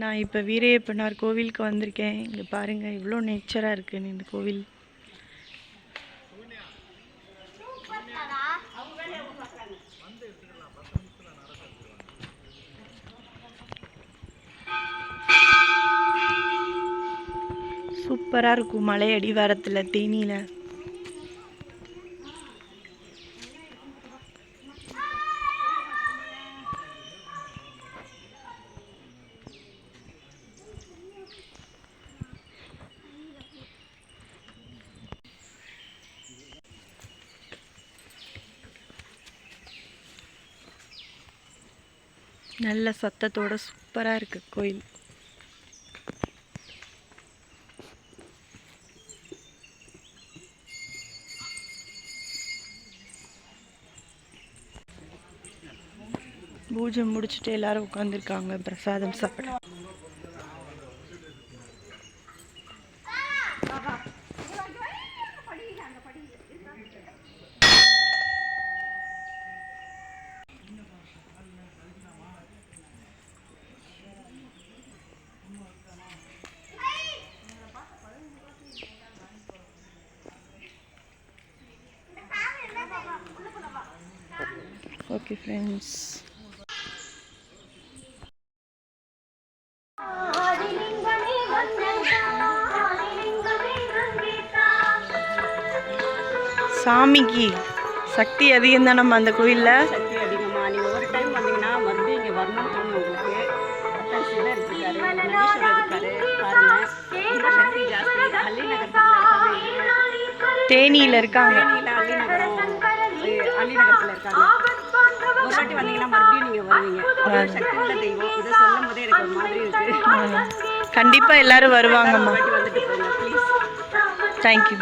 நான் இப்போ வீரையப்பனார் கோவிலுக்கு வந்திருக்கேன். இங்கே பாருங்கள் இவ்வளோ நேச்சராக இருக்குன்னு இந்த கோவில். சூப்பராக இருக்கும் மலை அடிவாரத்தில் தேனியில். நல்ல சத்தத்தோட சூப்பராக இருக்கு கோயில். பூஜை முடிச்சுட்டு எல்லாரும் உட்காந்துருக்காங்க பிரசாதம் சாப்பிட. Okay friends. சாமிக்கு சக்தி அதிகம் தான் நம்ம அந்த கோயிலில். சக்தி அதிகமா. நீங்கள் ஒரு டைம் வந்தீங்கன்னா மறுபடியும் இங்கே வரணும்னு தோணும் உங்களுக்கு அப்பா சிவர் இருக்காரு நந்தீஸ்வரர் இருக்காரு. பாருங்க. ரொம்ப சக்தி ஜாஸ்தி. அள்ளி நகரத்தில் தேனியில் இருக்காங்க. தேனியில் அள்ளி நகரம் அஹ் அள்ளி நகரத்தில் இருக்காங்க ஒரு வாட்டி வந்தீங்கன்னா மறுபடியும் நீங்கள் வருவீங்க. அவ்வளோ சக்தி உள்ள தெய்வம். இதை சொல்லும் போதே எனக்கு ஒரு மாதிரி இருக்கு. கண்டிப்பாக எல்லாரும் வருவாங்கம்மா. வந்துட்டு போங்க ப்ளீஸ் தேங்க்யூ